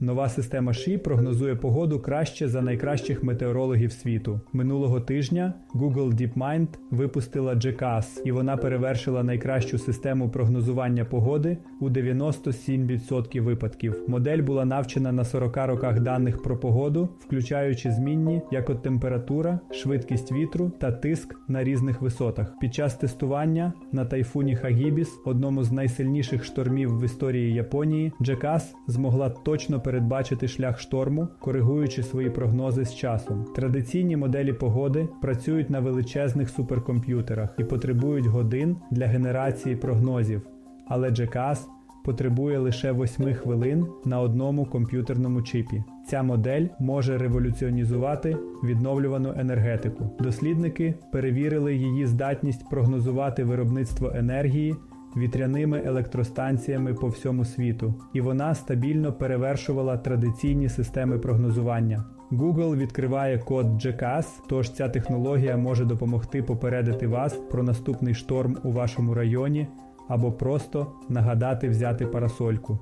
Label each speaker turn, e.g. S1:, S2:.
S1: Нова система ШІ прогнозує погоду краще за найкращих метеорологів світу. Минулого тижня Google DeepMind випустила GCAS, і вона перевершила найкращу систему прогнозування погоди у 97% випадків. Модель була навчена на 40 роках даних про погоду, включаючи змінні, як от температура, швидкість вітру та тиск на різних висотах. Під час тестування на тайфуні Хагібіс, одному з найсильніших штормів в історії Японії, GCAS змогла точно передбачити шлях шторму, коригуючи свої прогнози з часом. Традиційні моделі погоди працюють на величезних суперкомп'ютерах і потребують годин для генерації прогнозів, але GCAS потребує лише 8 хвилин на одному комп'ютерному чипі. Ця модель може революціонізувати відновлювану енергетику. Дослідники перевірили її здатність прогнозувати виробництво енергії вітряними електростанціями по всьому світу, і вона стабільно перевершувала традиційні системи прогнозування. Google відкриває код GCAS, тож ця технологія може допомогти попередити вас про наступний шторм у вашому районі або просто нагадати взяти парасольку.